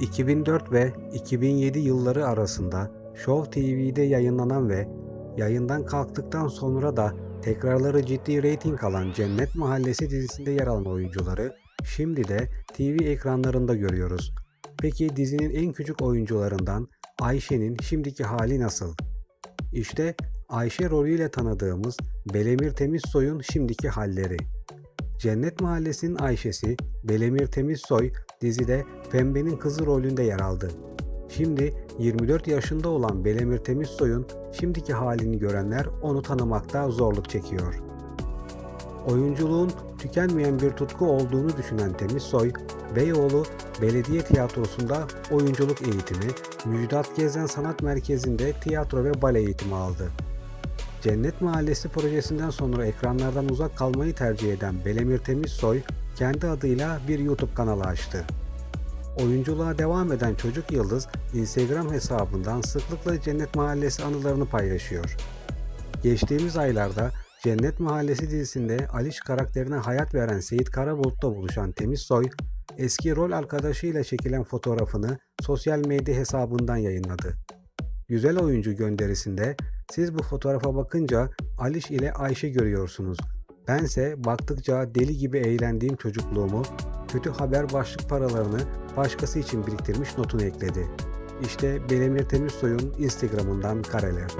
2004 ve 2007 yılları arasında Show TV'de yayınlanan ve yayından kalktıktan sonra da tekrarları ciddi reyting alan Cennet Mahallesi dizisinde yer alan oyuncuları şimdi de TV ekranlarında görüyoruz. Peki dizinin en küçük oyuncularından Ayşe'nin şimdiki hali nasıl? İşte Ayşe rolüyle tanıdığımız Belemir Temizsoy'un şimdiki halleri. Cennet Mahallesi'nin Ayşe'si Belemir Temizsoy dizide Pembe'nin kızı rolünde yer aldı. Şimdi 24 yaşında olan Belemir Temizsoy'un şimdiki halini görenler onu tanımakta zorluk çekiyor. Oyunculuğun tükenmeyen bir tutku olduğunu düşünen Temizsoy, Beyoğlu Belediye Tiyatrosu'nda oyunculuk eğitimi, Müjdat Gezen Sanat Merkezi'nde tiyatro ve bale eğitimi aldı. Cennet Mahallesi projesinden sonra ekranlardan uzak kalmayı tercih eden Belemir Temizsoy, kendi adıyla bir YouTube kanalı açtı. Oyunculuğa devam eden Çocuk Yıldız, Instagram hesabından sıklıkla Cennet Mahallesi anılarını paylaşıyor. Geçtiğimiz aylarda Cennet Mahallesi dizisinde Aliş karakterine hayat veren Seyit Karabulut'la buluşan Temizsoy, eski rol arkadaşıyla çekilen fotoğrafını sosyal medya hesabından yayınladı. Güzel oyuncu gönderisinde siz bu fotoğrafa bakınca Aliş ile Ayşe görüyorsunuz. Bense baktıkça deli gibi eğlendiğim çocukluğumu, kötü haber başlık paralarını başkası için biriktirmiş notunu ekledi. İşte Belemir Temizsoy'un Instagram'ından kareler.